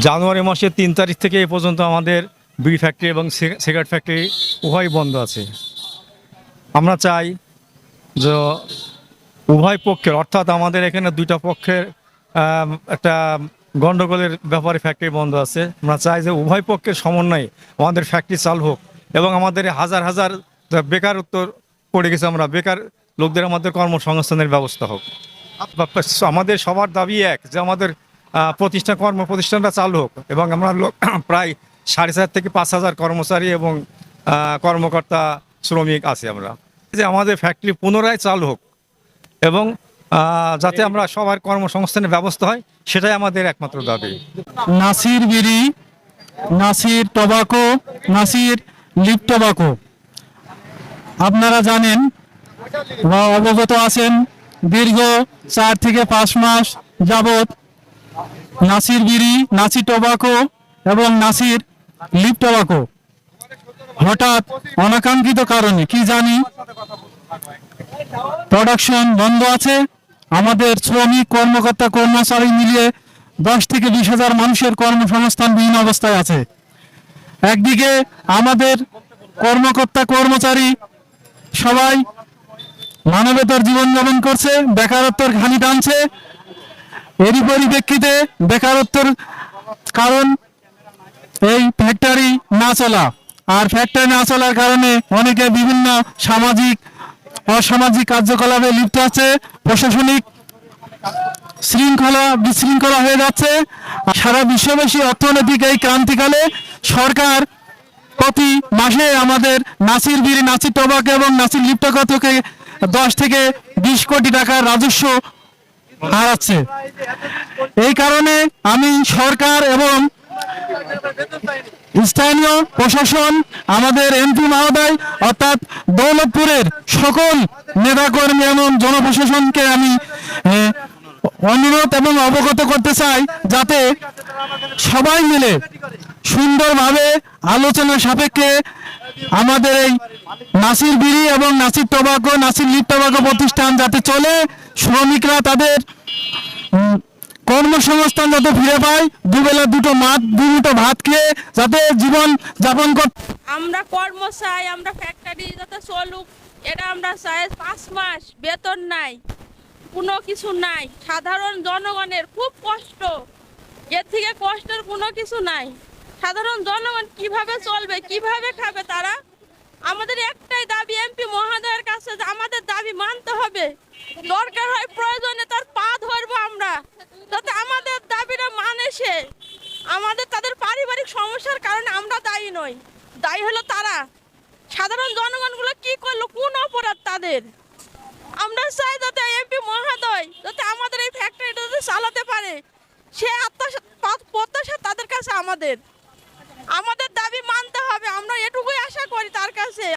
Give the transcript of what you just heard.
জানুয়ারি মাসের তিন তারিখ থেকে এ পর্যন্ত আমাদের বিড়ি ফ্যাক্টরি এবং সিগারেট ফ্যাক্টরি উভয় বন্ধ আছে। আমরা চাই যে উভয় পক্ষের, অর্থাৎ আমাদের এখানে দুইটা পক্ষের একটা গণ্ডগোলের ব্যাপারে ফ্যাক্টরি বন্ধ আছে। আমরা চাই যে উভয় পক্ষের সমন্বয়ে আমাদের ফ্যাক্টরি চালু হোক এবং আমাদের হাজার হাজার বেকারত্ব পড়ে গেছে, আমরা বেকার লোকদের আমাদের কর্মসংস্থানের ব্যবস্থা হোক। আমাদের সবার দাবি এক যে আমাদের প্রতিষ্ঠান কর্ম প্রতিষ্ঠানটা চালু হোক। এবং আমরা প্রায় সাড়ে চার থেকে পাঁচ হাজার কর্মচারী এবং কর্মকর্তা, শ্রমিক আছে আমরা। যে আমাদের ফ্যাক্টরি পুনরায় চালু হোক এবং যাতে আমরা সবার কর্মসংস্থানের ব্যবস্থা হয়, সেটাই আমাদের একমাত্র দাবি। Nasir bidi, Nasir tobacco Nasir lip tobacco আপনারা জানেন, বা অবগত আছেন, দীর্ঘ চার থেকে পাঁচ মাস যাবৎ নাসির বিড়ি নাসির টবাকো এবং নাসির লিপ টবাকো। হঠাৎ অনাকাঙ্ক্ষিত কারণে, কি জানি? প্রোডাকশন বন্ধ আছে। আমাদের শ্রমিক, কর্মকর্তা, কর্মচারী মিলিয়ে দশ থেকে বিশ হাজার মানুষের কর্মসংস্থান বিভিন্ন অবস্থায় আছে। একদিকে আমাদের কর্মকর্তা, কর্মচারী সবাই মানবেতর জীবনযাপন করছে, বেকারত্বর ঘানি টানছে এরই পরিপ্রেক্ষিতে বেকারত্বর কারণ এই ফ্যাক্টরি না চলা। আর ফ্যাক্টরি না চলার কারণে অনেকে বিভিন্ন সামাজিক, অসামাজিক কার্যকলাপে লিপ্ত আছে। প্রশাসনিক শৃঙ্খলা বিশৃঙ্খলা হয়ে যাচ্ছে। সারা বিশ্ববাসী অর্থনৈতিক এই ক্রান্তিকালে সরকার প্রতি মাসে আমাদের নাসির বিড়ি নাসির টবাক এবং নাসির লিপ্টক থেকে দশ থেকে বিশ কোটি টাকার রাজস্ব হারাচ্ছে এই কারণে আমি সরকার এবং স্থানীয় প্রশাসন, আমাদের এমপি মহোদয় অর্থাৎ দৌলতপুরের সকল নেতাকর্মী এবং জনপ্রশাসনকে আমি অনুরোধ এবং অবগত করতে চাই যাতে সবাই মিলে সুন্দরভাবে আলোচনা সাপেক্ষে আমাদের এই নাসির বিড়ি এবং Nasir tobacco, Nasir lip tobacco প্রতিষ্ঠান যাতে চলে। শ্রমিকরা তাদের কর্মসংস্থান যাতে ফিরে পায়, দুবেলা দুটো মাত দু মুঠো ভাত খেয়ে যাতে জীবন যাপন করতে আমরা কর্ম চাই আমরা ফ্যাক্টরি যাতে চলুক, এটা আমরা চাই। পাঁচ মাস বেতন নাই, কোনো কিছু নাই। সাধারণ জনগণের খুব কষ্ট। এর থেকে কষ্টের কোনো কিছু নাই। সাধারণ জনগণ কীভাবে চলবে, কীভাবে খাবে, তারা আমাদের একটাই দাবি এমপি মহোদয়ের কাছে আমাদের দাবি মানতে হবে। দরকার হয় প্রয়োজনে তার পা ধরবো আমরা, যাতে আমাদের দাবিটা মানে সে আমাদের তাদের পারিবারিক সমস্যার কারণে আমরা দায়ী নই। দায়ী হলো তারা। সাধারণ জনগণগুলো কি করল, কোন অপরাধ তাদের? আমরা চাই যাতে এমপি মহোদয় যাতে আমাদের এই ফ্যাক্টরিটা চালাতে পারে। সে আত্মা প্রত্যাশা তাদের কাছে আমাদের। আমাদের দাবি মানতে হবে আমরা এটুকুই আশা করি তার কাছে